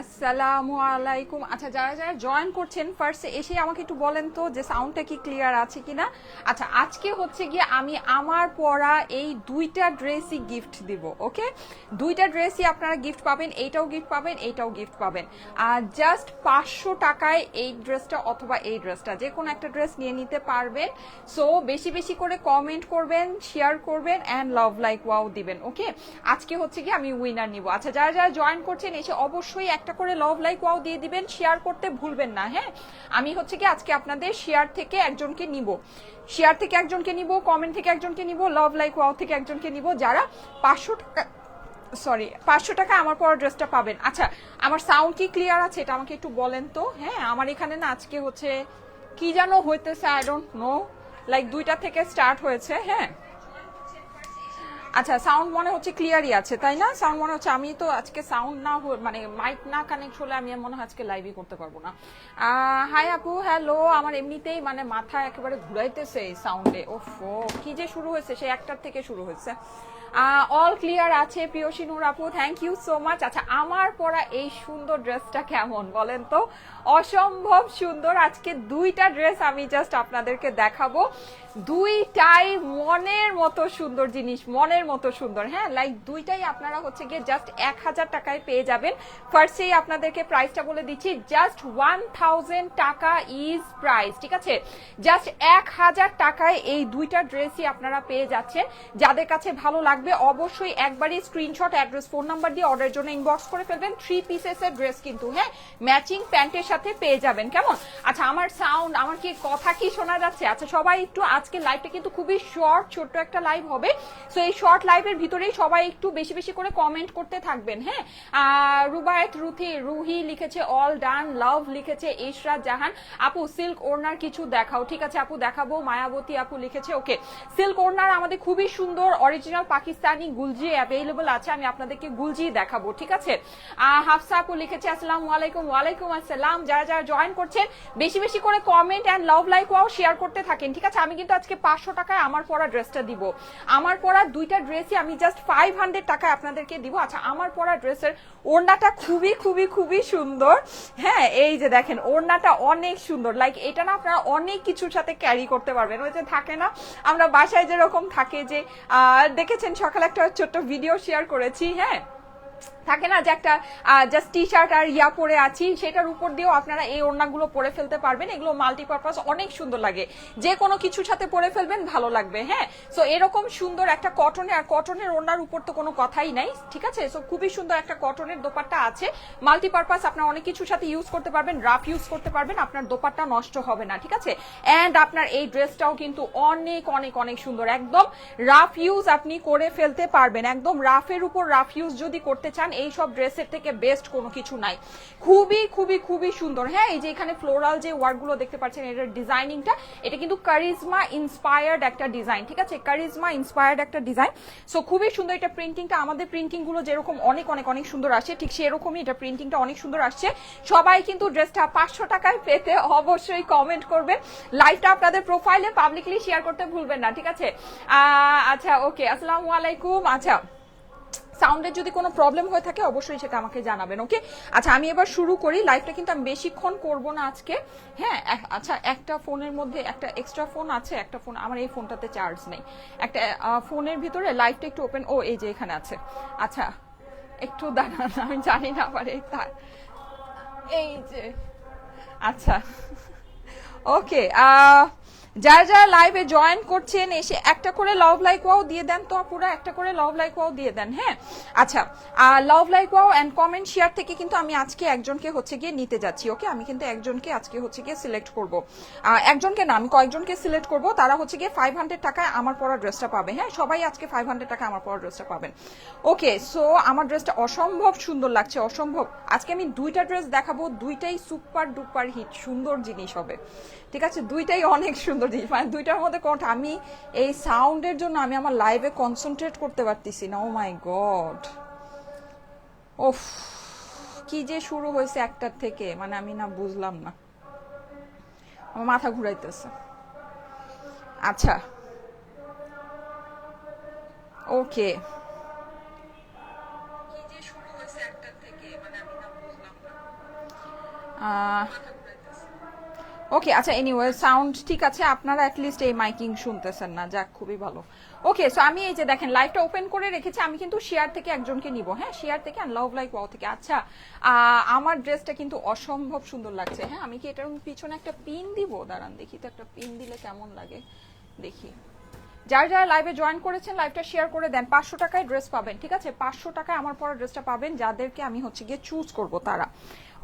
আসসালামু আলাইকুম। আচ্ছা যারা যারা জয়েন করছেন ফার্স্টে এসে আমাকে একটু বলেন তো যে সাউন্ডটা কি ক্লিয়ার আছে কিনা? আচ্ছা আজকে হচ্ছে গিয়ে আমি আমার পরা এই দুইটা ড্রেসই গিফট দিব ওকে দুইটা ড্রেসই আপনারা গিফট পাবেন, এইটাও গিফট পাবেন, এইটাও গিফট পাবেন। আর জাস্ট পাঁচশো টাকায় এই ড্রেসটা অথবা এই ড্রেসটা যে কোনো একটা ড্রেস নিয়ে নিতে পারবেন। সো বেশি বেশি করে কমেন্ট করবেন শেয়ার করবেন অ্যান্ড লাভ লাইক ওয়াও দিবেন ওকে আজকে হচ্ছে গিয়ে আমি উইনার নিব। আচ্ছা যারা যারা জয়েন করছেন, এসে অবশ্যই একটা করে লভ লাইক ওয়াও দিয়ে দিবেন শেয়ার করতে ভুলবেন না হ্যাঁ? আমি হচ্ছে কি আজকে আপনাদের শেয়ার থেকে একজনকে নিব। শেয়ার থেকে একজনকে নিব কমেন্ট থেকে একজনকে নিব লভ লাইক ওয়াও থেকে একজনকে নিব, যারা পাঁচশো টাকা সরি পাঁচশো টাকা আমার পর ড্রেসটা পাবেন। আচ্ছা আমার সাউন্ড কি ক্লিয়ার আছে? এটা আমাকে একটু বলেন তো হ্যাঁ? আমার এখানে না আজকে হচ্ছে কি যেন হইতেছে আই ডোন্ট নো লাইক দুইটা থেকে স্টার্ট হয়েছে হ্যাঁ? আচ্ছা সাউন্ড মনে হচ্ছে ক্লিয়ারই আছে, তাই না? সাউন্ড মনে হচ্ছে, আমি তো আজকে সাউন্ড না মানে মাইক না কানেক্ট হলে আমি মনে হয় আজকে লাইভই করতে পারব না। হাই আপু হ্যালো আমার এমনিতেই মানে মাথা একেবারে ঘুরাইতেছে এই সাউন্ডে ওফো, কি যে শুরু হয়েছে, সে একটার থেকে শুরু হয়েছে। অল ক্লিয়ার আছে, প্রিয়সী নূর আপু থ্যাংক ইউ সো মাচ আচ্ছা আমার পরা এই সুন্দর ড্রেসটা কেমন বলেন তো? অসম্ভব সুন্দর, আজকে দুইটা ড্রেস আমি জাস্ট আপনাদেরকে দেখাবো। দুইটাই মনের মতো সুন্দর জিনিস, মনের মতো সুন্দর। হ্যাঁ লাইক দুইটাই আপনারা হচ্ছে গিয়ে জাস্ট এক হাজার টাকায় পেয়ে যাবেন। ফার্স্টেই আপনাদেরকে প্রাইসটা বলে দিচ্ছি জাস্ট ওয়ান থাউজেন্ড টাকা ইজ প্রাইস ঠিক আছে? জাস্ট এক হাজার টাকায় এই দুইটা ড্রেসই আপনারা পেয়ে যাচ্ছেন। যাদের কাছে ভালো লাগবে, অবশ্যই একবারই স্ক্রিনশট অ্যাড্রেস ফোন নাম্বার দিয়ে অর্ডারের জন্য ইনবক্স করে ফেলবেন। থ্রি পিসেসের ড্রেস কিন্তু হ্যাঁ ম্যাচিং প্যান্টের সাথে পেয়ে যাবেন, কেমন? আচ্ছা আমার সাউন্ড আমার কি কথা কি শোনা যাচ্ছে? আচ্ছা সবাই একটু আজকে লাইভটা কিন্তু খুবই শর্ট ছোট্ট একটা লাইভ হবে। সো এই শর্ট লাইভের ভিতরেই সবাই একটু বেশি বেশি করে কমেন্ট করতে থাকবেন হ্যাঁ? রুবায়েত রুথি, রুহি লিখেছে অল ডান লাভ লিখেছে, ইশরাত জাহান। আপু সিল্ক ওড়নার কিছু দেখাও, ঠিক আছে? আপু, দেখাবো। মায়াবতী আপু লিখেছে ওকে সিল্ক ওড়নার আমাদের খুবই সুন্দর অরিজিনাল পাকিস্তানি গুলজি অ্যাভেলেবল আছে, আমি আপনাদেরকে গুলজি দেখাবো, ঠিক আছে? হাফসা আপু লিখেছে, আসসালামু আলাইকুম। ওয়ালাইকুম আসসালাম। যারা যারা জয়েন করছেন, বেশি বেশি করে comment and love like wow share করতে থাকেন, ঠিক আছে? আমি কিন্তু আজকে পাঁচশো টাকায় আমার পরা ড্রেসটা দিব। আমার পরা দুইটা ড্রেসই আমি জাস্ট ফাইভ হান্ড্রেড টাকায় আপনাদেরকে দিব। আচ্ছা আমার পরা ড্রেসের ওড়নাটা খুবই খুবই খুবই সুন্দর। হ্যাঁ এই যে দেখেন, ওড়নাটা অনেক সুন্দর। লাইক এটা না আপনারা অনেক কিছুর সাথে ক্যারি করতে পারবেন। ওই যে থাকে না, আমরা বাসায় যেরকম থাকে যে দেখেছেন সকালে একটা ছোট্ট ভিডিও শেয়ার করেছি হ্যাঁ? থাকে না যে একটা জাস্ট টি শার্ট আর ইয়া পরে আছি, সেটার উপর দিয়েও আপনারা এই ওড়নাগুলো পরে ফেলতে পারবেন। এগুলো মাল্টিপারপাস অনেক সুন্দর লাগে। যে কোনো কিছুর সাথে পরে ফেলবেন, ভালো লাগবে হ্যাঁ? সো এরকম সুন্দর একটা কটনে আর কটনের ওড়নার উপর তো কোনো কথাই নাই, ঠিক আছে? সো খুবই সুন্দর একটা কটনের দোপাট্টা আছে। মাল্টিপারপাস আপনার অনেক কিছুর সাথে ইউজ করতে পারবেন রাফ ইউজ করতে পারবেন, আপনার দোপাট্টা নষ্ট হবে না, ঠিক আছে? অ্যান্ড আপনার এই ড্রেসটাও কিন্তু অনেক অনেক অনেক সুন্দর। একদম রাফ ইউজ আপনি করে ফেলতে পারবেন। একদম রাফের উপর রাফ ইউজ যদি করতে চান এই সব ড্রেসের থেকে বেস্ট কোনো কিছু নাই। খুবই খুবই খুবই সুন্দর। হ্যাঁ এই যে এখানে ফ্লোরাল যে ওয়ার্কগুলো দেখতে পাচ্ছেন, এটার ডিজাইনিংটা এটা কিন্তু কারিজমা ইন্সপায়ার্ড একটা ডিজাইন ঠিক আছে? কারিজমা ইন্সপায়ার্ড একটা ডিজাইন সো খুবই সুন্দর এটা প্রিন্টিংটা আমাদের প্রিন্টিংগুলো যেরকম অনেক অনেক অনেক সুন্দর আসে, ঠিক সেরকমই এটা প্রিন্টিংটা অনেক সুন্দর আসছে। সবাই কিন্তু ড্রেসটা পাঁচশো টাকায় পেতে অবশ্যই কমেন্ট করবেন। লাইভটা আপনাদের প্রোফাইলে পাবলিকলি শেয়ার করতে ভুলবেন না, ঠিক আছে? আচ্ছা ওকে আসসালামু আলাইকুম। আচ্ছা সাউন্ডের যদি কোনো প্রবলেম হয়ে থাকে, অবশ্যই সেটা আমাকে জানাবেন, ওকে? আচ্ছা আমি এবার শুরু করি। লাইভটা কিন্তু আমি বেশিক্ষণ করব না আজকে। হ্যাঁ আচ্ছা একটা ফোনের মধ্যে একটা এক্সট্রা ফোন আছে, একটা ফোন আমার এই ফোনটাতে চার্জ নেই। একটা ফোনের ভিতরে লাইভটা একটু ওপেন ও, এই যে এখানে আছে। আচ্ছা একটু দাঁড়ান, আমি জানি না আবার এই তার, এই যে আচ্ছা ওকে যারা যারা লাইভে জয়েন করছেন, এসে একটা করে লাভ লাইক ওয়াও দিয়ে দেন তো পুরো একটা করে লাভ লাইক ওয়াও দিয়ে দেন হ্যাঁ? আচ্ছা আর love like wow and comment share থেকে কিন্তু আমি আজকে একজনকে হচ্ছে গিয়ে নিতে যাচ্ছি ওকে আমি কিন্তু একজনকে আজকে হচ্ছে গিয়ে সিলেক্ট করব। একজনকে না, আমি কয়েকজনকে সিলেক্ট করব, তারা হচ্ছে গিয়ে ফাইভ হান্ড্রেড টাকায় আমার পরা ড্রেসটা পাবে হ্যাঁ? সবাই আজকে ফাইভ হান্ড্রেড টাকা আমার পরা ড্রেসটা পাবেন। ওকে সো আমার ড্রেসটা অসম্ভব সুন্দর লাগছে, অসম্ভব। আজকে আমি দুইটা ড্রেস দেখাবো, দুইটাই সুপার ডুপার হিট সুন্দর জিনিস হবে। ঠিক আছে? দুইটাই অনেক সুন্দর। জিনিস। মানে দুইটার মধ্যে কোনটা? আমি এই সাউন্ডের জন্য আমি আমার লাইভে কনসেন্ট্রেট করতে পারতেছি না। ও মাই গড ওফ কি যে শুরু হয়েছে একটার থেকে। মানে আমি না বুঝলাম না। আমার মাথা ঘুরাইতেছে। আচ্ছা। ওকে কি যে শুরু হয়েছে একটার থেকে? মানে আমি না বুঝলাম না। ওকে আচ্ছা এনিওয়ে সাউন্ড ঠিক আছে, আপনারা অ্যাটলিস্ট এই মাইকিং শুনতেছেন না, যাক, খুবই ভালো। ওকে সো আমি এই যে দেখেন লাইভটা ওপেন করে রেখেছি, আমি কিন্তু শেয়ার থেকে একজনকে নিব হ্যাঁ শেয়ার থেকে আর লাভ লাইক ওয়াও থেকে। আচ্ছা আমার ড্রেসটা কিন্তু অসম্ভব সুন্দর লাগছে হ্যাঁ আমি কি এটার পিছনে একটা পিন দিব? দাঁড়ান, দেখি তো একটা পিন দিলে কেমন লাগে, দেখি। যারা যারা লাইভে জয়েন করেছেন লাইভটা শেয়ার করে দেন। পাঁচশো টাকায় ড্রেস পাবেন, ঠিক আছে? পাঁচশো টাকায় আমার পরা ড্রেসটা পাবেন, যাদেরকে আমি হচ্ছে গিয়ে চুজ করব তারা।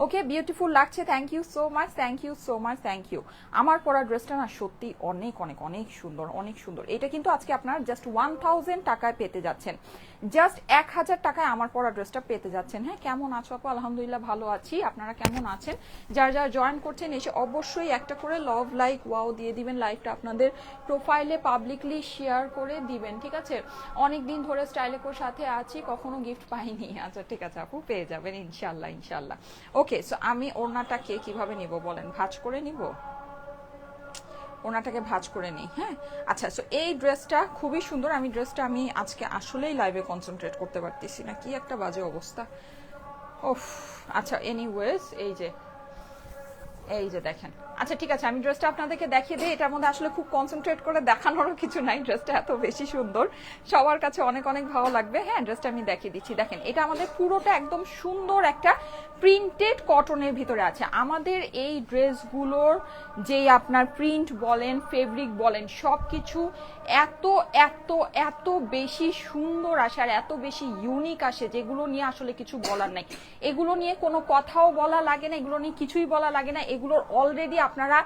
ওকে বিউটিফুল লাগছে thank you so much thank you so much thank you আমার পরা ড্রেসটা না সত্যি অনেক অনেক অনেক সুন্দর অনেক সুন্দর। এটা কিন্তু আজকে আপনার জাস্ট ওয়ান থাউজেন্ড টাকায় পেতে যাচ্ছেন। জাস্ট এক হাজার টাকায় আমার পরা ড্রেসটা পেতে যাচ্ছেন। হ্যাঁ কেমন আছো আপু? আলহামদুলিল্লাহ ভালো আছি। আপনারা কেমন আছেন? যারা যারা জয়েন করছেন, এসে অবশ্যই একটা করে লভ লাইক ওয়াও দিয়ে দিবেন। লাইভটা আপনাদের প্রোফাইলে পাবলিকলি শেয়ার করে দিবেন, ঠিক আছে? অনেক দিন ধরে স্টাইলেকোর সাথে আছি, কখনো গিফট পাইনি। আচ্ছা ঠিক আছে আপু, পেয়ে যাবেন ইনশাল্লাহ ইনশাল্লাহ ওকে সো আমি ওড়নাটাকে কীভাবে নিব বলেন? ভাঁজ করে নিব? ওনাটাকে ভাজ করে নিই হ্যাঁ? আচ্ছা সো এই ড্রেসটা খুবই সুন্দর। আমি ড্রেসটা আমি আজকে আসলেই লাইভে কনসেন্ট্রেট করতে পারতেছি না। কি একটা বাজে অবস্থা। ওফ আচ্ছা এনিওয়েজ এই যে এই যে দেখেন। আচ্ছা ঠিক আছে, আমি ড্রেসটা আপনাদেরকে দেখিয়ে দিই। এটার মধ্যে আসলে খুব কনসেন্ট্রেট করে দেখানোরও কিছু নাই। ড্রেসটা এত বেশি সুন্দর। সবার কাছে অনেক অনেক ভালো লাগবে। হ্যাঁ ড্রেসটা আমি দেখিয়ে দিচ্ছি। দেখেন, এটা আমাদের পুরোটা একদম সুন্দর একটা প্রিন্টেড কটনের ভিতরে আছে। আমাদের এই ড্রেসগুলোর যেই আপনার প্রিন্ট বলেন ফেব্রিক বলেন সব কিছু এত এত এত বেশি সুন্দর আসে আর এত বেশি ইউনিক আসে যেগুলো নিয়ে আসলে কিছু বলার নাই। এগুলো নিয়ে কোনো কথাও বলা লাগে না, এগুলো নিয়ে কিছুই বলা লাগে না। এগুলোর অলরেডি আপনারা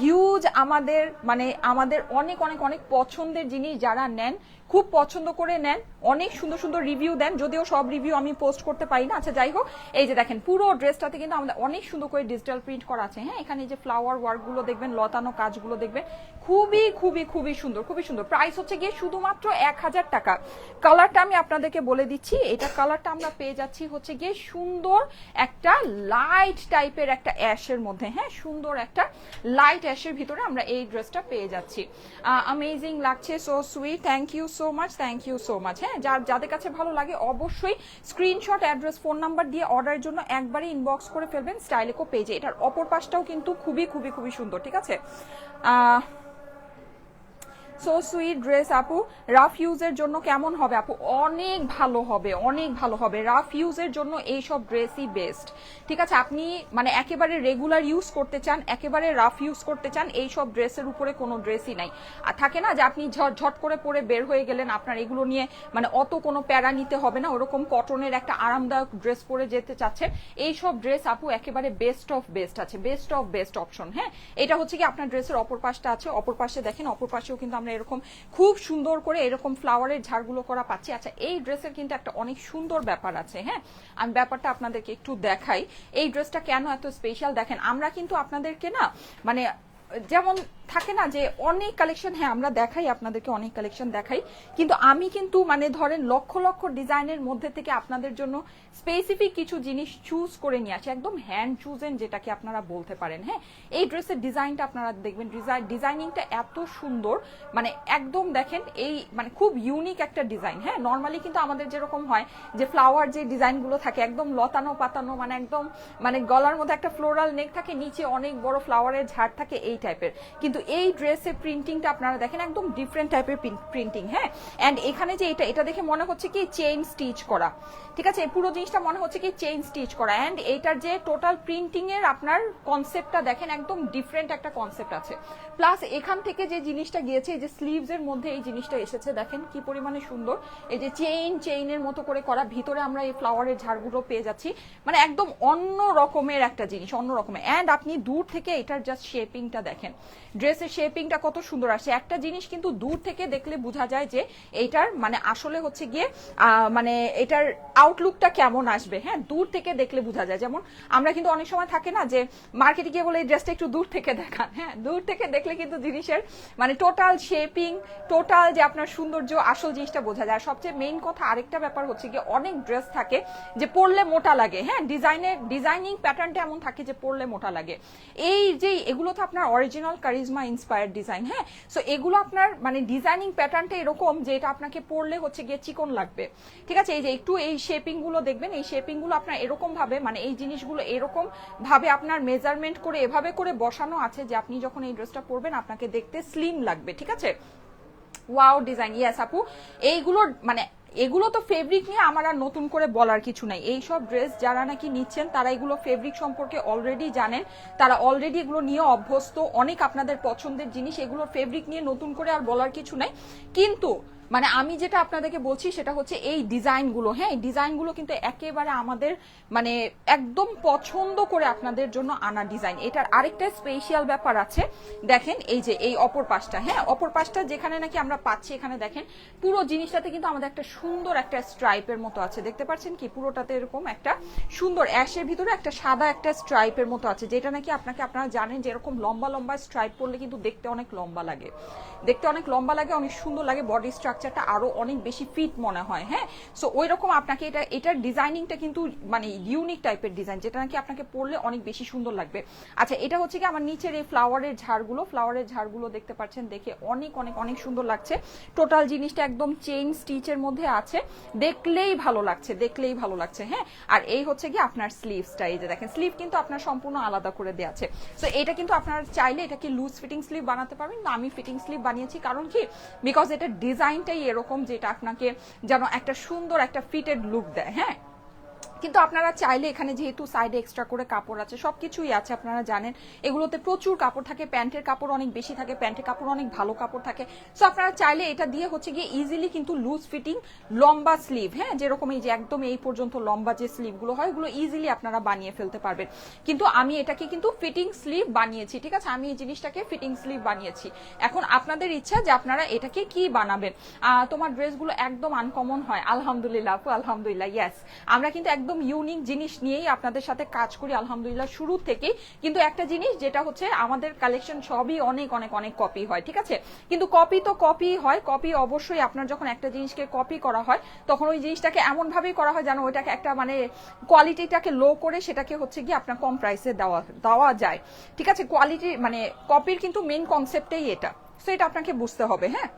হিউজ আমাদের মানে আমাদের অনেক অনেক অনেক পছন্দের জিনিস যারা নেন খুব পছন্দ করে নেন। অনেক সুন্দর সুন্দর রিভিউ দেন। যদিও সব রিভিউ আমি পোস্ট করতে পারি না। আচ্ছা যাই হোক, এই যে দেখেন, পুরো ড্রেসটাতে কিন্তু আমাদের অনেক সুন্দর করে ডিজিটাল প্রিন্ট করা আছে। হ্যাঁ এখানে যে ফ্লাওয়ার ওয়ার্কগুলো দেখবেন, লতানো কাজগুলো দেখবেন, খুবই খুবই খুবই সুন্দর খুবই সুন্দর। প্রাইস হচ্ছে গিয়ে শুধুমাত্র এক হাজার টাকা। কালারটা আমি আপনাদেরকে বলে দিচ্ছি, এটা কালারটা আমরা পেয়ে যাচ্ছি হচ্ছে গিয়ে সুন্দর একটা লাইট টাইপের একটা অ্যাশের মধ্যে। হ্যাঁ সুন্দর একটা লাইট অ্যাশের ভিতরে আমরা এই ড্রেসটা পেয়ে যাচ্ছি। আমেজিং লাগছে so sweet thank you so much thank you so much হ্যাঁ যার, যাদের কাছে ভালো লাগে অবশ্যই স্ক্রিনশট অ্যাড্রেস ফোন নাম্বার দিয়ে অর্ডারের জন্য একবারে ইনবক্স করে ফেলবেন স্টাইলেকো পেজে এটার অপর পাশটাও কিন্তু খুবই খুবই খুবই সুন্দর, ঠিক আছে? সো সুইট ড্রেস আপু রাফ ইউজের জন্য কেমন হবে আপু অনেক ভালো হবে অনেক ভালো হবে রাফ ইউজের জন্য এই সব ড্রেসই বেস্ট ঠিক আছে আপনি মানে একেবারে রেগুলার ইউজ করতে চান একেবারে রাফ ইউজ করতে চান এই সব ড্রেসের উপরে কোনো ড্রেসই নাই আর থাকে না যে আপনি ঝট ঝট করে পরে বের হয়ে গেলেন আপনার, এগুলো নিয়ে মানে অত কোনো প্যারা নিতে হবে না, ওরকম কটনের একটা আরামদায়ক ড্রেস পরে যেতে চাচ্ছেন। এই সব ড্রেস আপু একেবারে বেস্ট অফ বেস্ট আছে বেস্ট অফ বেস্ট অপশন হ্যাঁ? এটা হচ্ছে কি আপনার ড্রেসের অপর পাশটা আছে, অপর পাশে দেখেন, অপর পাশেও কিন্তু আমরা এরকম খুব সুন্দর করে এরকম ফ্লাওয়ারের ঝাড়গুলো করা পাচ্ছি। আচ্ছা এই ড্রেসের কিন্তু একটা অনেক সুন্দর ব্যাপার আছে হ্যাঁ? আমি ব্যাপারটা আপনাদেরকে একটু দেখাই। এই ড্রেসটা কেন এত স্পেশাল দেখেন, আমরা কিন্তু আপনাদেরকে না মানে যেমন থাকে না যে অনেক কালেকশন হ্যাঁ আমরা দেখাই, আপনাদেরকে অনেক কালেকশন দেখাই, কিন্তু আমি কিন্তু মানে ধরেন লক্ষ লক্ষ ডিজাইনের মধ্যে থেকে আপনাদের জন্য স্পেসিফিক কিছু জিনিস চুজ করে নিয়ে আসি, একদম হ্যান্ড চুজেন যেটাকে আপনারা বলতে পারেন হ্যাঁ? এই ড্রেসের ডিজাইনটা আপনারা দেখবেন ডিজাইনিংটা এত সুন্দর মানে একদম দেখেন এই মানে খুব ইউনিক একটা ডিজাইন হ্যাঁ? নর্মালি কিন্তু আমাদের যেরকম হয় যে ফ্লাওয়ার যে ডিজাইনগুলো থাকে, একদম লতানো পাতানো মানে একদম মানে গলার মধ্যে একটা ফ্লোরাল নেক থাকে, নিচে অনেক বড় ফ্লাওয়ারের ঝাড় থাকে, এই টাইপের কিন্তু এই ড্রেসের প্রিন্টিংটা আপনারা দেখেন, একদম ডিফারেন্ট টাইপের প্রিন্টিং হ্যাঁ? অ্যান্ড এখানে যে এটা এটা দেখে মনে হচ্ছে কি চেইন স্টিচ করা। ঠিক আছে? পুরো জিনিসটা মনে হচ্ছে কি চেইন স্টিচ করা। অ্যান্ড এইটার যে টোটাল প্রিন্টিং এর আপনার কনসেপ্টটা দেখেন, একদম ডিফারেন্ট একটা কনসেপ্ট আছে। প্লাস এখান থেকে যে জিনিসটা গিয়েছে, এই যে স্লিভস এর মধ্যে এই জিনিসটা এসেছে, দেখেন কি পরিমাণে সুন্দর। এই যে চেইন চেইনের মতো করে করা, ভিতরে আমরা এই ফ্লাওয়ারের ঝাড়গুলো পেয়ে যাচ্ছি। মানে একদম অন্য রকমের একটা জিনিস, অন্য রকমের। অ্যান্ড আপনি দূর থেকে এটার জাস্ট শেপিংটা দেখেন। ড্রেসের শেপিংটা কত সুন্দর আসে। একটা জিনিস কিন্তু দূর থেকে দেখলে বোঝা যায় যে এইটার মানে আসলে হচ্ছে গিয়ে মানে এটার আউটলুকটা কেমন আসবে। হ্যাঁ দূর থেকে দেখলে বোঝা যায়। যেমন আমরা কিন্তু অনেক সময় থাকে না যে মার্কেটে গিয়ে বলে এই ড্রেসটা একটু দূর থেকে দেখান। হ্যাঁ দূর থেকে দেখলে কিন্তু জিনিসের মানে টোটাল শেপিং টোটাল যে আপনার সৌন্দর্য, আসল জিনিসটা বোঝা যায়। সবচেয়ে মেইন কথা আরেকটা ব্যাপার হচ্ছে গিয়ে অনেক ড্রেস থাকে যে পরলে মোটা লাগে। হ্যাঁ ডিজাইনের ডিজাইনিং প্যাটার্নটা এমন থাকে যে পরলে মোটা লাগে। এই যে, এগুলো তো আপনার original charisma charisma inspired design হ্যাঁ? সো এগুলো আপনার মানে ডিজাইনিং প্যাটার্নটা এরকম যে এটা আপনাকে পরলে হচ্ছে গিয়ে চিকন লাগবে। ঠিক আছে? এই যে একটু এই শেপিংগুলো দেখবেন, এই শেপিংগুলো আপনার এরকম ভাবে মানে এই জিনিসগুলো এরকম ভাবে আপনার মেজারমেন্ট করে এভাবে করে বসানো আছে যে আপনি যখন এই ড্রেসটা পরবেন, আপনাকে দেখতে স্লিম লাগবে। ঠিক আছে? ওয়াও ডিজাইন ইয়াস আপু। এইগুলোর মানে এগুলো তো ফেব্রিক নিয়ে আমার আর নতুন করে বলার কিছু নাই। এই সব ড্রেস যারা নাকি নিচ্ছেন, তারা এগুলো ফেব্রিক সম্পর্কে অলরেডি জানেন। তারা অলরেডি এগুলো নিয়ে অভ্যস্ত, অনেক আপনাদের পছন্দের জিনিস, এগুলো ফেব্রিক নিয়ে নতুন করে আর বলার কিছু নাই। কিন্তু মানে আমি যেটা আপনাদেরকে বলছি সেটা হচ্ছে এই ডিজাইনগুলো। হ্যাঁ এই ডিজাইনগুলো কিন্তু একেবারে আমাদের মানে একদম পছন্দ করে আপনাদের জন্য আনা ডিজাইন। এটার আরেকটা স্পেশাল ব্যাপার আছে। দেখেন এই যে এই অপর পাশটা হ্যাঁ অপর পাশটা যেখানে নাকি আমরা পাচ্ছি এখানে দেখেন পুরো জিনিসটাতে কিন্তু আমাদের একটা সুন্দর একটা স্ট্রাইপের মতো আছে। দেখতে পাচ্ছেন কি? পুরোটাতে এরকম একটা সুন্দর অ্যাশের ভিতরে একটা সাদা একটা স্ট্রাইপের মতো আছে, যেটা নাকি আপনাকে আপনারা জানেন যে এরকম লম্বা লম্বা স্ট্রাইপ পরলে কিন্তু দেখতে অনেক লম্বা লাগে। দেখতে অনেক লম্বা লাগে, অনেক সুন্দর লাগে বডি স্ট্রাকচারটা আরও অনেক বেশি ফিট মনে হয় হ্যাঁ? সো ওই রকম আপনাকে এটা, এটার ডিজাইনিংটা কিন্তু মানে ইউনিক টাইপের ডিজাইন যেটা নাকি আপনাকে পরলে অনেক বেশি সুন্দর লাগবে। আচ্ছা এটা হচ্ছে কি আমার নিচের এই ফ্লাওয়ারের ঝাড়গুলো ফ্লাওয়ারের ঝাড়গুলো দেখতে পাচ্ছেন, দেখে অনেক অনেক অনেক সুন্দর লাগছে। টোটাল জিনিসটা একদম চেইন স্টিচের মধ্যে আছে। দেখলেই ভালো লাগছে, দেখলেই ভালো লাগছে হ্যাঁ? আর এই হচ্ছে কি আপনার স্লিভসটা এই যে দেখেন স্লিভ কিন্তু আপনার সম্পূর্ণ আলাদা করে দেওয়া আছে। সো এটা কিন্তু আপনার চাইলে এটাকে লুজ ফিটিং স্লিভ বানাতে পারবেন। না আমি ফিটিং স্লিভ বানিয়েছি, কারণ কি? বিকজ এটা ডিজাইনটাই এরকম যেটা আপনাকে যেন একটা সুন্দর একটা ফিটেড লুক দেয় হ্যাঁ? কিন্তু আপনারা চাইলে এখানে যেহেতু সাইডে এক্সট্রা করে কাপড় আছে, সবকিছুই আছে, আপনারা জানেন। এগুলোতে প্রচুর কাপড় থাকে, প্যান্টের কাপড় অনেক বেশি থাকে, প্যান্টের কাপড় অনেক ভালো কাপড় থাকে। সো আপনারা চাইলে এটা দিয়ে হচ্ছে গিয়ে ইজিলি কিন্তু লুজ ফিটিং লম্বা স্লিভ হ্যাঁ? যেরকম এই যে একদম এই পর্যন্ত লম্বা যে স্লিভগুলো হয় ওগুলো ইজিলি আপনারা বানিয়ে ফেলতে পারবেন। কিন্তু আমি এটাকে কিন্তু ফিটিং স্লিভ বানিয়েছি, ঠিক আছে? আমি এই জিনিসটাকে ফিটিং স্লিভ বানিয়েছি। এখন আপনাদের ইচ্ছা যে আপনারা এটাকে কি বানাবেন? তোমার ড্রেসগুলো একদম আনকমন হয়, আলহামদুলিল্লাহ আপু, আলহামদুলিল্লাহ ইয়াস আমরা কিন্তু একদম ইউনিক জিনিস নিয়েই আপনাদের সাথে কাজ করি, আলহামদুলিল্লাহ, শুরু থেকে কিন্তু একটা জিনিস যেটা হচ্ছে, আমাদের কালেকশন সবই অনেক অনেক অনেক কপি হয়, ঠিক আছে? কিন্তু কপি তো কপি হয় কপি অবশ্যই আপনার যখন একটা জিনিসকে কপি করা হয়, তখন ওই জিনিসটাকে এমন ভাবেই করা হয় যেন ওইটাকে একটা মানে কোয়ালিটিটাকে লো করে সেটাকে হচ্ছে গিয়ে আপনার কম প্রাইসে দেওয়া দেওয়া যায়, ঠিক আছে? কোয়ালিটি মানে কপির কিন্তু মেন কনসেপ্টেই এটা। সো এটা আপনাকে বুঝতে হবে হ্যাঁ?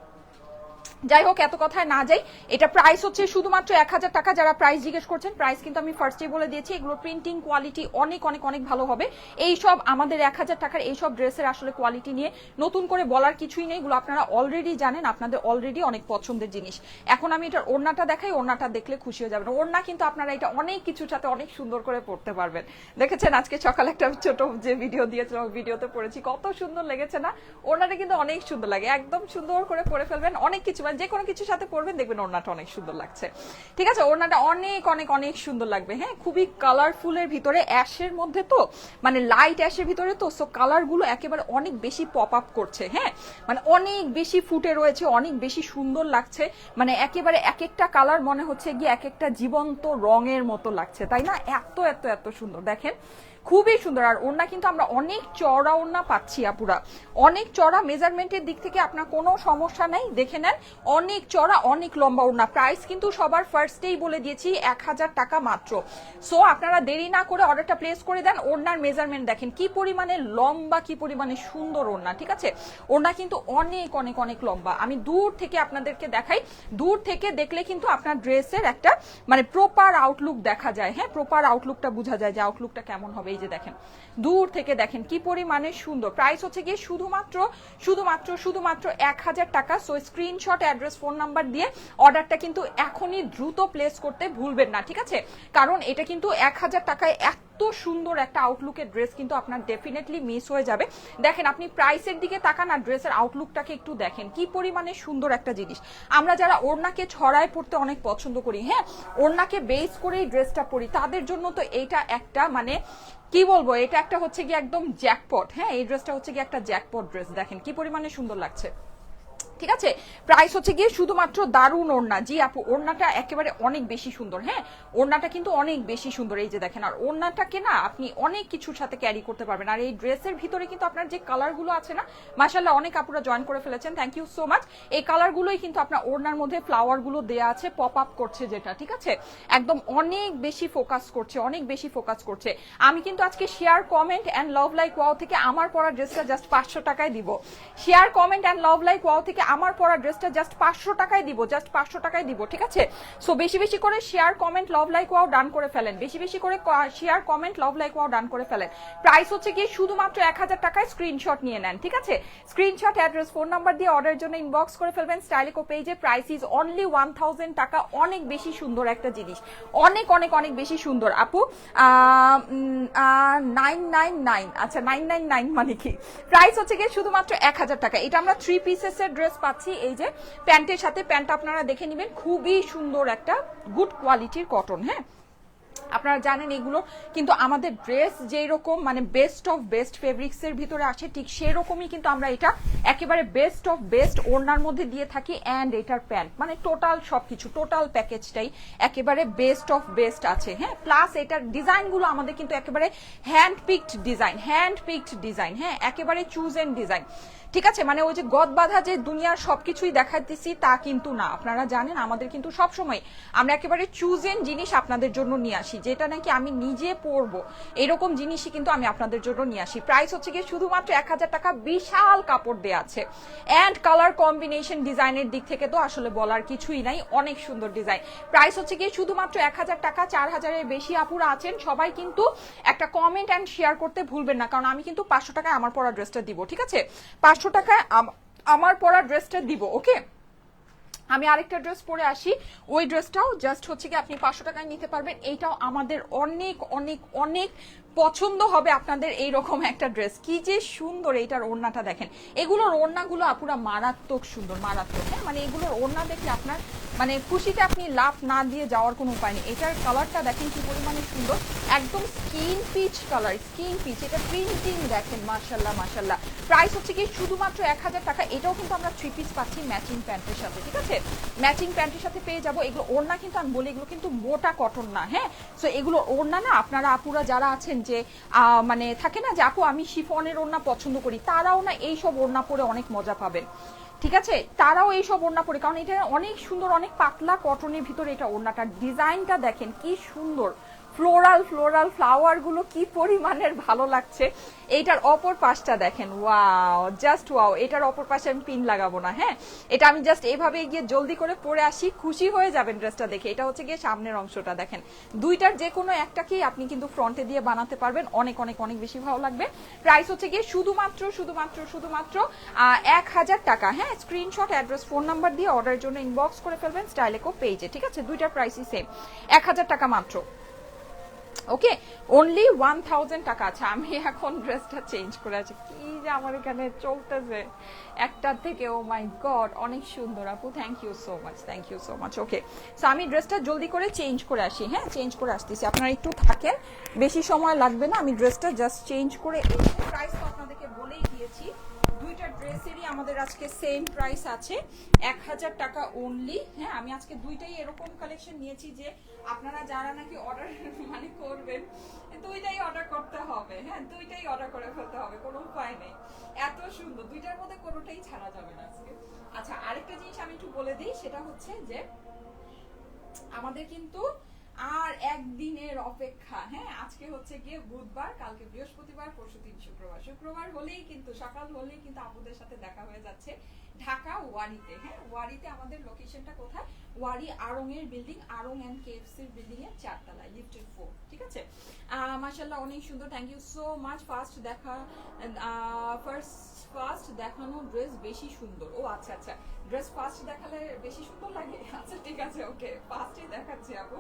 যাই হোক, এত কথায় না যাই। এটা প্রাইস হচ্ছে শুধুমাত্র এক হাজার টাকা। যারা প্রাইস জিজ্ঞেস করছেন প্রাইস কিন্তু আমি ফার্স্টে বলে দিয়েছি। এগুলো প্রিন্টিং কোয়ালিটি অনেক অনেক অনেক ভালো হবে। এই সব আমাদের এক হাজার টাকার এই সব ড্রেসের আসলে কোয়ালিটি নিয়ে নতুন করে বলার কিছুই নেই। এগুলো আপনারা অলরেডি জানেন, আপনাদের অলরেডি অনেক পছন্দের জিনিস। এখন আমি এটার ওড়নাটা দেখাই, ওড়নাটা দেখলে খুশি হয়ে যাবেন। ওড়না কিন্তু আপনারা এটা অনেক কিছুর সাথে অনেক সুন্দর করে পড়তে পারবেন। দেখেছেন আজকে সকালে একটা ছোট যে ভিডিও দিয়েছিলাম ভিডিওতে পড়েছি। কত সুন্দর লেগেছে না? ওড়নাটা কিন্তু অনেক সুন্দর লাগে। একদম সুন্দর করে পরে ফেলবেন। অনেক কিছু মানে যে কোনো কিছুর সাথে পরবেন দেখবেন ওড়নাটা অনেক সুন্দর লাগছে। ঠিক আছে, ওড়নাটা অনেক অনেক অনেক সুন্দর লাগবে। হ্যাঁ খুবই কালারফুলের ভিতরে, অ্যাশের মধ্যে তো মানে লাইট অ্যাশের ভিতরে তো সো কালারগুলো একেবারে অনেক বেশি পপ আপ করছে হ্যাঁ? মানে অনেক বেশি ফুটে রয়েছে, অনেক বেশি সুন্দর লাগছে মানে একেবারে এক একটা কালার মনে হচ্ছে গিয়ে এক একটা জীবন্ত রঙের মতো লাগছে, তাই না? এত এত এত সুন্দর। দেখেন খুবই সুন্দর। আর ওড়না কিন্তু আমরা অনেক চড়া ওড়না পাচ্ছি, আপুরা। অনেক চড়া মেজারমেন্টের দিক থেকে আপনার কোনো সমস্যা নেই, দেখে নেন। অনেক চড়া অনেক লম্বা ওড়না। প্রাইস কিন্তু সবার ফার্স্টেই বলে দিয়েছি, এক হাজার টাকা মাত্র। সো আপনারা দেরি না করে অর্ডারটা প্লেস করে দেন, ওড়নার মেজারমেন্ট দেখেন কি পরিমাণে লম্বা, কি পরিমাণে সুন্দর ওড়না, ঠিক আছে? ওড়না কিন্তু অনেক অনেক অনেক লম্বা। আমি দূর থেকে আপনাদেরকে দেখাই, দূর থেকে দেখলে কিন্তু আপনার ড্রেসের একটা মানে প্রপার আউটলুক দেখা যায়। হ্যাঁ প্রপার আউটলুকটা বোঝা যায় যে আউটলুকটা কেমন হবে। এই যে দেখেন, দূর থেকে দেখেন কি পরিমাণে সুন্দর। প্রাইস হচ্ছে গিয়ে শুধুমাত্র শুধুমাত্র শুধুমাত্র এক হাজার টাকা। So screenshot address phone number দিয়ে অর্ডারটা কিন্তু এখনই দ্রুত প্লেস করতে ভুলবেন না, ঠিক আছে? কারণ এটা কিন্তু এক হাজার টাকায় এত সুন্দর একটা আউটলুকের ড্রেস কিন্তু আপনার ডেফিনেটলি মিস হয়ে যাবে। দেখেন, আপনি প্রাইসের দিকে তাকান আর ড্রেসের আউটলুকটাকে একটু দেখেন। কি পরিমাণে সুন্দর একটা জিনিস। আমরা যারা ওড়নাকে ছড়ায় পড়তে অনেক পছন্দ করি হ্যাঁ? ওড়নাকে বেস করেই ড্রেসটা পরি, তাদের জন্য তো এইটা একটা মানে কি বলব? এটা একটা হচ্ছে কি একদম জ্যাকপট হ্যাঁ? এই ড্রেসটা হচ্ছে কি একটা জ্যাকপট ড্রেস দেখেন, কি পরিমাণে সুন্দর লাগছে। ঠিক আছে? প্রাইস হচ্ছে গিয়ে শুধুমাত্র দারুণ ওড়না। জি আপু, ওড়নাটা একেবারে অনেক বেশি সুন্দর হ্যাঁ? ওড়নাটা কিন্তু অনেক বেশি সুন্দর, এই যে দেখেন। আর ওড়নাটাকে না আপনি অনেক কিছুর সাথে ক্যারি করতে পারবেন। আর এই ড্রেসের ভিতরে কিন্তু আপনার যে কালারগুলো আছে না মাসাল্লাহ অনেক আপুরা জয়েন করে ফেলেছেন। থ্যাংক ইউ সো মাচ এই কালারগুলোই কিন্তু আপনার ওড়নার মধ্যে ফ্লাওয়ারগুলো দেয়া আছে পপ আপ করছে যেটা, ঠিক আছে? একদম অনেক বেশি ফোকাস করছে, অনেক বেশি ফোকাস করছে। আমি কিন্তু আজকে share comment and love like wow থেকে আমার পরা ড্রেসটা জাস্ট পাঁচশো টাকায় দিব। Share comment and love like wow থেকে আমার পরা ড্রেসটা জাস্ট পাঁচশো টাকায় দিব জাস্ট পাঁচশো টাকায় দিব, ঠিক আছে? সো বেশি বেশি করে share comment love like wow done করে ফেলেন। বেশি বেশি করে share comment love like wow done করে ফেলেন। প্রাইস হচ্ছে গিয়ে শুধুমাত্র এক হাজার টাকায় স্ক্রিনশট নিয়ে নেন, ঠিক আছে? স্ক্রিনশট অ্যাড্রেস ফোন নাম্বার দিয়ে অর্ডারের জন্য ইনবক্স করে ফেলবেন। স্টাইলিকো পেজে price is only one thousand টাকা। অনেক বেশি সুন্দর একটা জিনিস। অনেক অনেক অনেক বেশি সুন্দর। আপু নাইন নাইন নাইন আচ্ছা নাইন নাইন নাইন মানে কি? প্রাইস হচ্ছে গিয়ে শুধুমাত্র এক হাজার টাকা। এটা আমরা থ্রি পিসেস এর ড্রেস পাচ্ছি এই যে প্যান্টের সাথে প্যান্ট আপনারা দেখে নেবেন। খুবই সুন্দর একটা গুড কোয়ালিটির কটন হ্যাঁ? আপনারা জানেন এগুলো, কিন্তু আমাদের ড্রেস যেই রকম মানে বেস্ট অফ বেস্ট ফেব্রিক্স এর ভিতরে আসে, ঠিক সেই রকমই কিন্তু আমরা এটা একেবারে বেস্ট অফ বেস্ট ওড়নার মধ্যে দিয়ে থাকি অ্যান্ড এটার প্যান্ট মানে টোটাল সবকিছু টোটাল প্যাকেজটাই একেবারে বেস্ট অফ বেস্ট আছে হ্যাঁ? প্লাস এটার ডিজাইনগুলো আমাদের কিন্তু একেবারে hand picked design hand picked design হ্যাঁ? একেবারে চুজ এন্ড ডিজাইন ঠিক আছে মানে ওই যে গদ বাঁধা যে দুনিয়ার সবকিছুই দেখাতেছি তা কিন্তু না। আপনারা জানেন, আমাদের কিন্তু সব সময় আমরা একেবারে চুজেন জিনিস আপনাদের জন্য নিয়ে আসি, যেটা নাকি আমি নিজে পরবো, এরকম জিনিসই কিন্তু আমি আপনাদের জন্য নিয়ে আসি। প্রাইস হচ্ছে গিয়ে শুধুমাত্র এক হাজার টাকা বিশাল কাপড় দেওয়া আছে। অ্যান্ড কালার কম্বিনেশন ডিজাইনের দিক থেকে তো আসলে বলার কিছুই নাই, অনেক সুন্দর ডিজাইন। প্রাইস হচ্ছে গিয়ে শুধুমাত্র এক হাজার টাকা, চার হাজারের বেশি আপুরা আছেন, সবাই কিন্তু একটা কমেন্ট অ্যান্ড শেয়ার করতে ভুলবেন না, কারণ আমি কিন্তু পাঁচশো টাকায় আমার পরা ড্রেসটা দিব, ঠিক আছে? পাঁচশো টাকায় আম- আমার পরা ড্রেসটা দিব ওকে আমি আরেকটা ড্রেস পরে আসি। ওই ড্রেসটাও জাস্ট হচ্ছে কি আপনি পাঁচশো টাকায় নিতে পারবেন। এইটাও আমাদের অনেক অনেক অনেক পছন্দ হবে আপনাদের এই রকম একটা ড্রেস কি যে সুন্দর এইটার ওড়নাটা দেখেন। এগুলোর ওড়নাগুলো আপুরা মারাত্মক সুন্দর, মারাত্মক। হ্যাঁ মানে এগুলোর ওড়না দেখলে আপনার মানে খুশিতে আপনি লাভ না দিয়ে যাওয়ার কোনো উপায় নেই। এটার কালারটা দেখেন কি পরিমাণে সুন্দর। একদম skin peach colour skin peach এটা প্রিন্টিং দেখেন মার্শাল্লাহ মার্শাল্লাহ প্রাইস হচ্ছে কি শুধুমাত্র এক হাজার টাকা। এটাও কিন্তু আমরা থ্রি পিস পাচ্ছি ম্যাচিং প্যান্টের সাথে, ঠিক আছে? ম্যাচিং প্যান্টের সাথে পেয়ে যাব। এগুলো ওড়না কিন্তু আমি বলি, এগুলো কিন্তু মোটা কটন না হ্যাঁ? সো এগুলো ওড়না না, আপনারা, আপুরা যারা আছেন যে মানে থাকে না যে, আপু, আমি শিফনের ওড়না পছন্দ করি। তারাও না এইসব ওড়না পরে অনেক মজা পাবেন। ঠিক আছে? তারাও এইসব ওড়না পরে, কারণ এটা অনেক সুন্দর, অনেক পাতলা কটনের ভিতরে এটা ওড়নাটার ডিজাইনটা দেখেন কি সুন্দর। ফ্লোরাল ফ্লোরাল ফ্লাওয়ারগুলো কি পরিমাণের ভালো লাগছে? এইটার অপর পাশটা দেখেন ওয়াও জাস্ট ওয়াও এটার অপর পাশে আমি পিন লাগাবো না হ্যাঁ? এটা আমি জাস্ট এভাবে গিয়ে জলদি করে পরে আসি, খুশি হয়ে যাবেন ড্রেসটা দেখে। এটা হচ্ছে গিয়ে সামনের অংশটা, দেখেন। দুইটার যে কোনো একটাকেই আপনি কিন্তু ফ্রন্টে দিয়ে বানাতে পারবেন, অনেক অনেক অনেক বেশি ভালো লাগবে। প্রাইস হচ্ছে গিয়ে শুধুমাত্র শুধুমাত্র শুধুমাত্র এক হাজার টাকা হ্যাঁ? স্ক্রিনশট অ্যাড্রেস ফোন নাম্বার দিয়ে অর্ডারের জন্য ইনবক্স করে ফেলবেন স্টাইলেকো পেজে ঠিক আছে? দুইটার প্রাইসই সেম এক হাজার টাকা মাত্র। ওকে অনলি ওয়ান থাউজেন্ড টাকা আছে। আমি এখন ড্রেসটা চেঞ্জ করে আছি। কি যে আমার এখানে চলতেছে। একটার থেকে ও মাই গড অনেক সুন্দর। আপু thank you so much thank you so much okay so আমি ড্রেসটা জলদি করে চেঞ্জ করে আসি হ্যাঁ? চেঞ্জ করে আসতেছি। আপনারা একটু থাকেন। বেশি সময় লাগবে না। আমি ড্রেসটা জাস্ট চেঞ্জ করে প্রাইস তো আপনাদেরকে বলেই দিয়েছি। দুইটা ড্রেসেরই আমাদের আজকে সেম প্রাইস আছে। এক হাজার টাকা অনলি হ্যাঁ আমি আজকে দুইটাই এরকম কালেকশন নিয়েছি যে আপনারা যারা নাকি অর্ডার মানে করবেন, দুইটাই অর্ডার করতে হবে। হ্যাঁ দুইটাই অর্ডার করে ফেলতে হবে, কোনো উপায় নেই। এত সুন্দর। দুইটার মধ্যে কোনোটাই ছাড়া যাবে না আজকে। আচ্ছা আরেকটা জিনিস আমি একটু বলে দিই, সেটা হচ্ছে যে আমাদের কিন্তু আর একদিনের অপেক্ষা। হ্যাঁ আজকে হচ্ছে গিয়ে বুধবার, কালকে বৃহস্পতিবার, পরশু দিন শুক্রবার। শুক্রবার হলেই কিন্তু, সকাল হলেই কিন্তু আপুদের সাথে দেখা হয়ে যাচ্ছে ঢাকা ওয়ারিতে। হ্যাঁ ওয়ারিতে আমাদের লোকেশনটা কোথায়? ওয়ারি আড়ং এর বিল্ডিং আরং এন্ড কেএফসির বিল্ডিং এর চারতলা লিফটেড ফোর ঠিক আছে? মাশাল্লাহ অনেক সুন্দর। Thank you so much first দেখা ফার্স্ট ফার্স্ট দেখানো ড্রেস বেশি সুন্দর। ও আচ্ছা আচ্ছা। ড্রেস ফার্স্ট দেখালে বেশি সুন্দর লাগে? আচ্ছা ঠিক আছে, ওকে। ফার্স্টই দেখাচ্ছি আপু।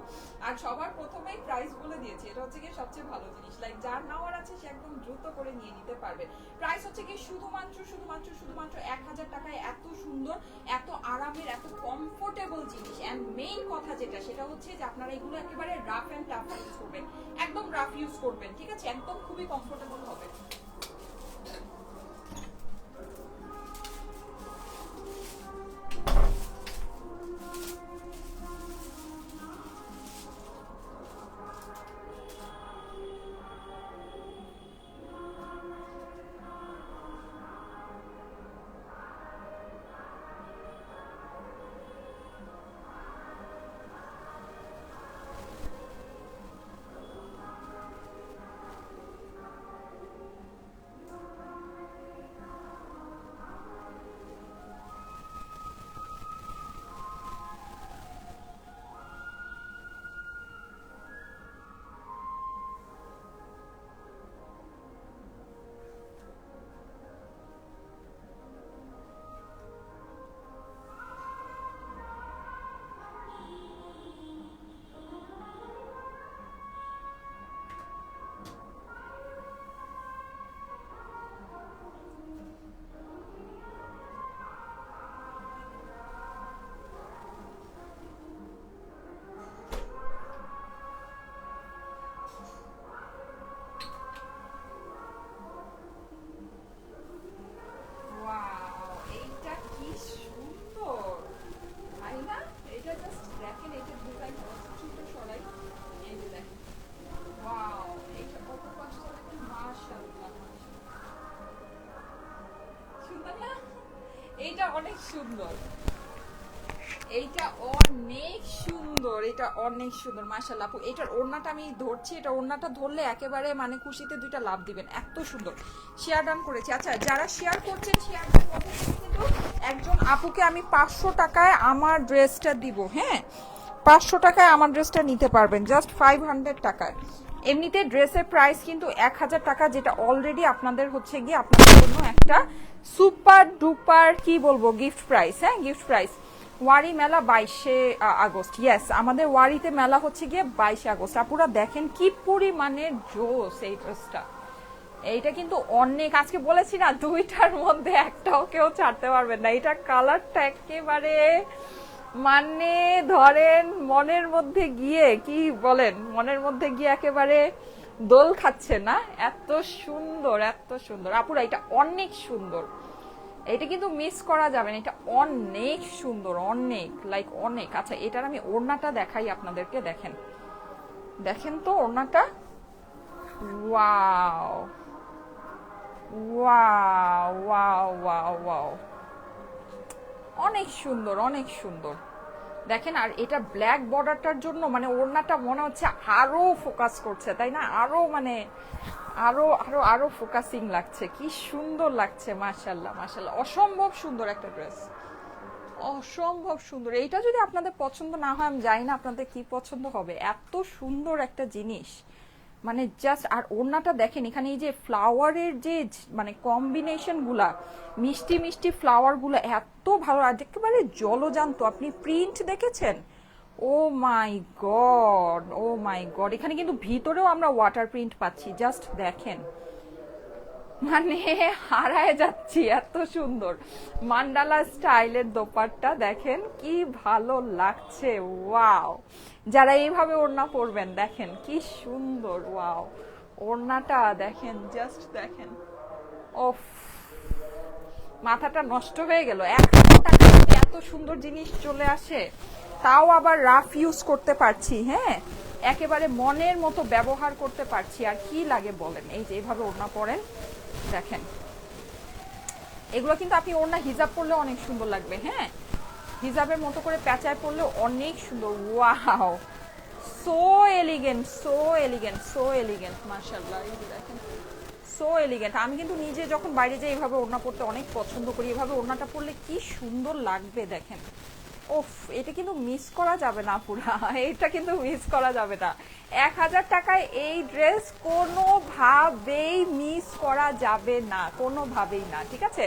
আর সবার প্রথমেই প্রাইস বলে দিয়েছি। এটা হচ্ছে কি সবচেয়ে ভালো জিনিস। লাইক যার নেওয়ার আছে, সে একদম দ্রুত করে নিয়ে নিতে পারবে। প্রাইস হচ্ছে কি শুধুমাত্র শুধুমাত্র শুধুমাত্র এক হাজার টাকায় এত সুন্দর, এত আরামের, এত কমফোর্টেবল জিনিস। অ্যান্ড মেইন কথা যেটা, সেটা হচ্ছে যে আপনারা এগুলো একেবারে রাফ অ্যান্ড টাফ ইউজ করবেন। একদম রাফ ইউজ করবেন, ঠিক আছে? একদম খুবই কমফোর্টেবল হবে। সুন্দর। এইটা অনেক সুন্দর, এটা অনেক সুন্দর মাশাল্লাহ আপু। এটার ওড়নাটা আমি ধরছি, এটা ওড়নাটা ধরলে একেবারে মানে খুশিতে দুইটা লাভ দিবেন, এত সুন্দর। শেয়ার ডান করেছি। আচ্ছা যারা শেয়ার করছেন শেয়ার একজন আপুকে আমি পাঁচশো টাকায় আমার ড্রেসটা দিব হ্যাঁ? পাঁচশো টাকায় আমার ড্রেসটা নিতে পারবেন জাস্ট ফাইভ হান্ড্রেড টাকায়। এমনিতে ড্রেসের প্রাইস কিন্তু এক হাজার টাকা, যেটা অলরেডি আপনাদের হচ্ছে গিয়ে আপনাদের জন্য একটা সুপার ডুপার, কি বলব গিফট প্রাইস হ্যাঁ গিফট প্রাইস ওয়ারি মেলা বাইশে আগস্ট ইয়েস আমাদের ওয়ারিতে মেলা হচ্ছে গিয়ে বাইশে আগস্ট। আপুরা দেখেন কি পরিমাণের জোস এই ড্রেসটা। এইটা কিন্তু অনেক, আজকে বলেছি না, দুইটার মধ্যে একটাও কেউ ছাড়তে পারবেন না। এটা কালারটা একেবারে মানে ধরেন মনের মধ্যে গিয়ে, কি বলেন, মনের মধ্যে গিয়ে একেবারে দোল খাচ্ছে না, এত সুন্দর এত সুন্দর। আপুরা, এটা অনেক সুন্দর। এটা কিন্তু মিস করা যাবে না, এটা অনেক সুন্দর, অনেক লাইক অনেক। আচ্ছা এটার আমি ওড়নাটা দেখাই আপনাদেরকে, দেখেন। দেখেন তো ওড়নাটা। Wow. Wow wow wow wow. অনেক সুন্দর অনেক সুন্দর। দেখেন, আর এটা ব্ল্যাক বর্ডারটার জন্য মানে ওড়নাটা মনে হচ্ছে আরও ফোকাস করছে, তাই না? আরও মানে আরও আরও আরও ফোকাসিং লাগছে। কি সুন্দর লাগছে মাশাল্লাহ মাশাল্লাহ অসম্ভব সুন্দর একটা ড্রেস অসম্ভব সুন্দর। এইটা যদি আপনাদের পছন্দ না হয়, আমি জানি না আপনাদের কি পছন্দ হবে। এত সুন্দর একটা জিনিস। মানে জাস্ট আর ওড়নাটা দেখেন, এখানে এই যে ফ্লাওয়ারের যে মানে কম্বিনেশনগুলা, মিষ্টি মিষ্টি ফ্লাওয়ারগুলো এত ভালো, আর একেবারে জলজান্ত, আপনি প্রিন্ট দেখেছেন? ও মাই গড ও মাই গড এখানে কিন্তু ভিতরেও আমরা ওয়াটার প্রিন্ট পাচ্ছি জাস্ট দেখেন। মানে হারায় যাচ্ছি, এত সুন্দর। মান্ডালা স্টাইলের দোপাট্টা দেখেন, কি ভালো লাগছে, ওয়াও। যারা এইভাবে ওড়না পরবেন, দেখেন, কি সুন্দর, ওয়াও। ওড়নাটা দেখেন জাস্ট দেখেন। ওফ, মাথাটা নষ্ট হয়ে গেল। এত সুন্দর জিনিস চলে আসে। তাও আবার রাফ ইউজ করতে পারছি হ্যাঁ? একেবারে মনের মতো ব্যবহার করতে পারছি, আর কি লাগে বলেন? এই যে, এইভাবে ওড়না পরেন। দেখেন। এগুলো কিন্তু আপনি ওড়না হিজাব পরলে অনেক সুন্দর লাগবে হ্যাঁ? হিজাবের মতো করে প্যাঁচায় পরলে অনেক সুন্দর। Wow! So elegant so elegant so elegant মার্শাল্লাহ দেখেন সো এলিগেন্ট আমি কিন্তু নিজে যখন বাইরে যাই, এভাবে ওড়না পরতে অনেক পছন্দ করি। এভাবে ওড়নাটা পরলে কি সুন্দর লাগবে, দেখেন। ওফ এটা কিন্তু মিস করা যাবে না পুরা। এটা কিন্তু মিস করা যাবে না। এক হাজার টাকায় এই ড্রেস কোনোভাবেই মিস করা যাবে না, কোনোভাবেই না, ঠিক আছে?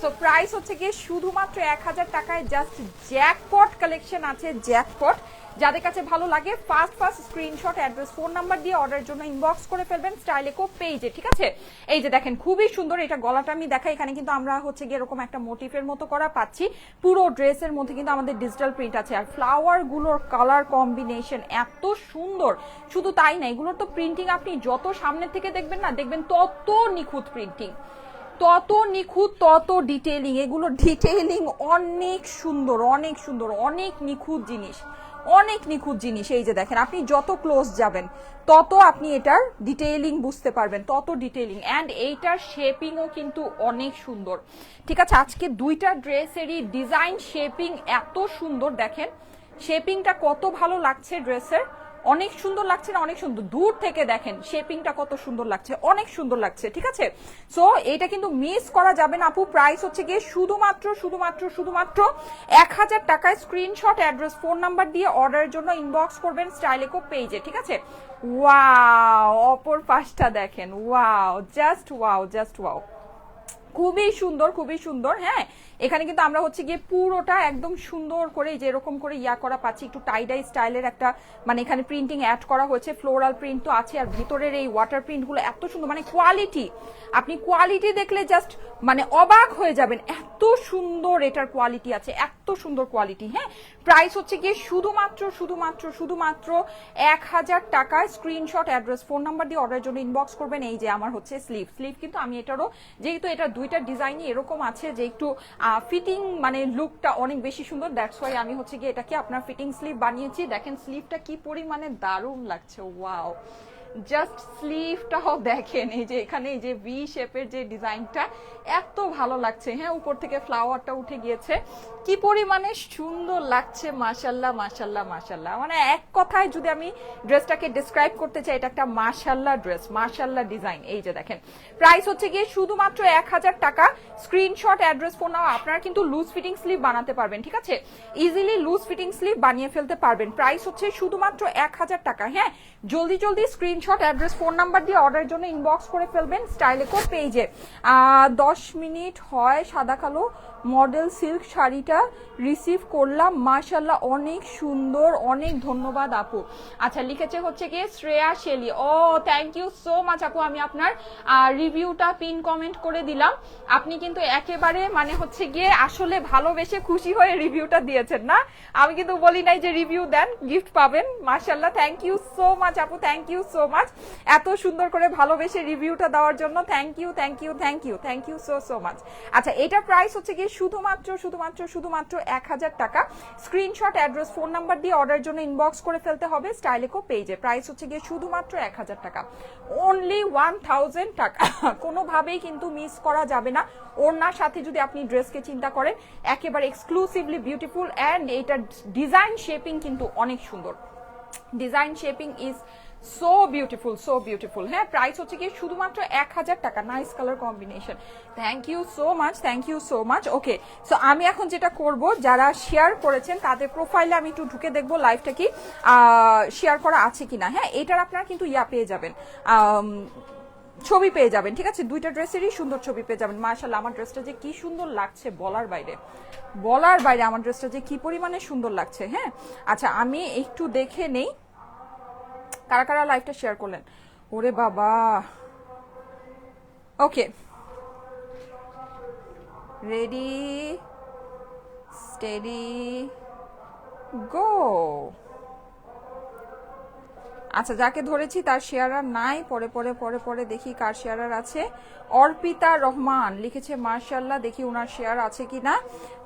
সো প্রাইস হচ্ছে গিয়ে শুধুমাত্র এক হাজার টাকায় জাস্ট জ্যাকপট কালেকশন আছে জ্যাকপট যাদের কাছে ভালো লাগে first first screenshot address phone number দিয়ে অর্ডারের জন্য ইনবক্স করে ফেলবেন স্টাইলেকো পেজে ঠিক আছে? এই যে দেখেন, খুবই সুন্দর এটা গলাটা আমি দেখাই, এখানে কিন্তু আমরা হচ্ছে গিয়ে এরকম একটা মোটিফের মতো করা পাচ্ছি। পুরো ড্রেসের মধ্যে কিন্তু আমাদের ডিজিটাল প্রিন্ট আছে। আর ফ্লাওয়ারগুলোর কালার কম্বিনেশন এত সুন্দর। শুধু তাই না, এগুলোর তো প্রিন্টিং আপনি যত সামনের থেকে দেখবেন না, দেখবেন তত নিখুঁত প্রিন্টিং তত নিখুঁত, তত ডিটেলিং এগুলো ডিটেলিং অনেক সুন্দর অনেক সুন্দর, অনেক নিখুঁত জিনিস। অনেক নিখুঁত জিনিস। এই যে দেখেন, আপনি যত ক্লোজ যাবেন, তত আপনি এটার ডিটেইলিং বুঝতে পারবেন, তত ডিটেইলিং অ্যান্ড এইটার শেপিংও কিন্তু অনেক সুন্দর। ঠিক আছে, আজকে দুইটা ড্রেসেরই ডিজাইন শেপিং এত সুন্দর, দেখেন শেপিংটা কত ভালো লাগছে ড্রেসের অনেক সুন্দর লাগছে না, অনেক সুন্দর। দূর থেকে দেখেন শেপিংটা কত সুন্দর লাগছে, অনেক সুন্দর লাগছে, ঠিক আছে? সো এটা কিন্তু মিস করা যাবে না, আপু। প্রাইস হচ্ছে গিয়ে শুধুমাত্র শুধুমাত্র শুধুমাত্র এক হাজার টাকায় স্ক্রিনশট অ্যাড্রেস ফোন নাম্বার দিয়ে অর্ডারের জন্য ইনবক্স করবেন স্টাইলেকো পেজে ঠিক আছে? ওয়াও অপর পাশটা দেখেন। Wow just wow just wow খুবই সুন্দর খুবই সুন্দর হ্যাঁ? এখানে কিন্তু আমরা হচ্ছে গিয়ে পুরোটা একদম সুন্দর করে এই যে এরকম করে ইয়া করা পাচ্ছি, একটু টাইডাই স্টাইলের একটা মানে এখানে প্রিন্টিং অ্যাড করা হয়েছে ফ্লোরাল প্রিন্ট তো আছে, আর ভিতরের এই ওয়াটার প্রিন্টগুলো এত সুন্দর মানে কোয়ালিটি আপনি কোয়ালিটি দেখলে জাস্ট মানে অবাক হয়ে যাবেন, এত সুন্দর এটার কোয়ালিটি আছে, এত সুন্দর কোয়ালিটি হ্যাঁ? প্রাইস হচ্ছে গিয়ে শুধুমাত্র শুধুমাত্র শুধুমাত্র এক হাজার টাকায় স্ক্রিনশট অ্যাড্রেস ফোন নাম্বার দিয়ে অর্ডারের জন্য ইনবক্স করবেন, এই যে আমার হচ্ছে স্লিভ স্লিভ কিন্তু আমি এটারও, যেহেতু এটা দুইটা ডিজাইনই এরকম আছে যে একটু ফিটিং মানে লুকটা অনেক বেশি সুন্দর। দ্যাটস ওয়াই আমি হচ্ছে গিয়ে এটাকে আপনার ফিটিং স্লিভ বানিয়েছি। দেখেন স্লিভটা কি পরিমাণে দারুণ লাগছে। ওয়াও জাস্ট স্লিভটাও দেখেন, এই যে এখানে এই যে ভি শেপের যে ডিজাইনটা এত ভালো লাগছে। হ্যাঁ উপর থেকে ফ্লাওয়ারটা উঠে গিয়েছে। কি পরিমাণে সুন্দর লাগছে, মাশাল্লাহ মাশাল্লাহ মাশাল্লাহ। মানে এক কথায় যদি আমি ড্রেসটাকে ডিসক্রাইব করতে চাই, এটা একটা মাশাল্লাহ ড্রেস মাশাল্লাহ ডিজাইন এই যে দেখেন প্রাইস হচ্ছে গিয়ে শুধুমাত্র এক হাজার টাকা। স্ক্রিনশট অ্যাড্রেস ফোন নাও, আপনারা কিন্তু লুজ ফিটিং স্লিভ বানাতে পারবেন, ঠিক আছে? ইজিলি লুজ ফিটিং স্লিভ বানিয়ে ফেলতে পারবেন। প্রাইস হচ্ছে শুধুমাত্র এক হাজার টাকা হ্যাঁ? জলদি জলদি স্ক্রিনশট অ্যাড্রেস ফোন নাম্বার দিয়ে অর্ডারের জন্য ইনবক্স করে ফেলবেন স্টাইলেকো পেজে দশ মিনিট হয় সাদা কালো মডেল সিল্ক শাড়িটা রিসিভ করলাম। মাশাল্লাহ অনেক সুন্দর, অনেক ধন্যবাদ আপু। আচ্ছা লিখেছে হচ্ছে গিয়ে শ্রেয়া শেলি। ও থ্যাংক ইউ সো মাচ আপু, আমি আপনার রিভিউটা পিন কমেন্ট করে দিলাম। আপনি কিন্তু একেবারে মানে হচ্ছে গিয়ে আসলে ভালোবেসে খুশি হয়ে রিভিউটা দিয়েছেন না? আমি কিন্তু বলি নাই যে রিভিউ দেন গিফট পাবেন। মাশাল্লাহ থ্যাংক ইউ সো মাচ আপু থ্যাংক ইউ সো মাচ এত সুন্দর করে ভালোবেসে রিভিউটা দেওয়ার জন্য thank you thank you thank you thank you so so much আচ্ছা এটা প্রাইস হচ্ছে গিয়ে শুধুমাত্র শুধুমাত্র শুধুমাত্র এক হাজার টাকা। স্ক্রিনশট অ্যাড্রেস ফোন নাম্বার দিয়ে অর্ডার জন্য ইনবক্স করে ফেলতে হবে স্টাইলেকো পেজে প্রাইস হচ্ছে গিয়ে শুধুমাত্র এক হাজার টাকা। অনলি ওয়ান থাউজেন্ড টাকা। কোনোভাবেই কিন্তু মিস করা যাবে না। ওনার সাথে যদি আপনি ড্রেসকে চিন্তা করেন, একেবারে এক্সক্লুসিভলি বিউটিফুল অ্যান্ড এইটার ডিজাইন শেপিং কিন্তু অনেক সুন্দর। Design shaping is so beautiful so beautiful হ্যাঁ প্রাইস হচ্ছে কি শুধুমাত্র এক হাজার টাকা। Nice colour combination thank you so much thank you so much okay so আমি এখন যেটা করব, যারা শেয়ার করেছেন, তাদের প্রোফাইলে আমি একটু ঢুকে দেখব লাইভটা কি শেয়ার করা আছে কিনা। হ্যাঁ এটার আপনারা কিন্তু ইয়া পেয়ে যাবেন। ছবি পেয়ে যাবেন, ঠিক আছে? দুইটা ড্রেসেরই সুন্দর ছবি পেয়ে যাবেন। মার্শাল্লাহ আমার ড্রেসটা যে কি সুন্দর লাগছে বলার বাইরে। বলার বাইরে আমার ড্রেসটা যে কি পরিমাণে সুন্দর লাগছে হ্যাঁ? আচ্ছা আমি একটু দেখে নেই। কারা কারা লাইভটা শেয়ার করলেন? ওরে বাবা। ওকে রেডি স্টেডি গো আচ্ছা যাকে ধরেছি তার শেয়ারার নাই। পরে পরে পরে পরে দেখি কার শেয়ারার আছে। অর্পিতা রহমান লিখেছে মার্শাল্লাহ দেখি ওনার শেয়ার আছে কি না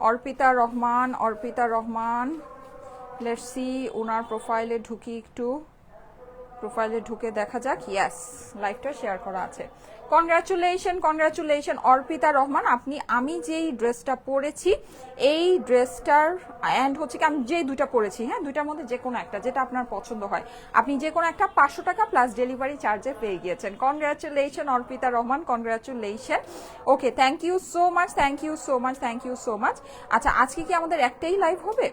অর্পিতা রহমান অর্পিতা রহমান লেটসি ওনার প্রোফাইলে ঢুকি একটু। প্রোফাইলে ঢুকে দেখা যাক। ইয়াস লাইভটা শেয়ার করা আছে। কনগ্রাচুলেশন কনগ্রাচুলেশন অর্পিতা রহমান, আপনি, আমি যেই ড্রেসটা পরেছি, এই ড্রেসটার অ্যান্ড হচ্ছে কি, আমি যেই দুইটা পরেছি হ্যাঁ? দুইটার মধ্যে যে কোনো একটা, যেটা আপনার পছন্দ হয়। আপনি যে কোনো একটা পাঁচশো টাকা প্লাস ডেলিভারি চার্জে পেয়ে গিয়েছেন। Congratulation Arpita Rahman congratulation okay thank you so much thank you so much thank you so much আচ্ছা আজকে কি আমাদের একটাই লাইভ হবে?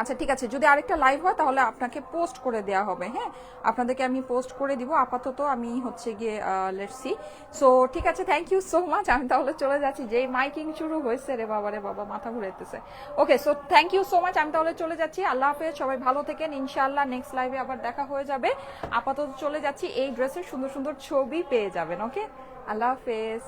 আচ্ছা ঠিক আছে। যদি আরেকটা লাইভ হয়, তাহলে আপনাকে পোস্ট করে দেওয়া হবে হ্যাঁ? আপনাদেরকে আমি পোস্ট করে দিব। আপাতত আমি হচ্ছে গিয়ে লেটস সি ঠিক আছে থ্যাংক ইউ সো মাচ আমি তাহলে চলে যাচ্ছি। যেই মাইকিং শুরু হয়েছে, রে বাবা রে বাবা, মাথা ঘুরেতেছে okay so thank you so much আমি তাহলে চলে যাচ্ছি। আল্লাহ হাফেজ, সবাই ভালো থেকেন। ইনশাআল্লাহ নেক্সট লাইভে আবার দেখা হয়ে যাবে। আপাতত চলে যাচ্ছি। এই ড্রেসের সুন্দর সুন্দর ছবি পেয়ে যাবেন ওকে আল্লাহ হাফেজ।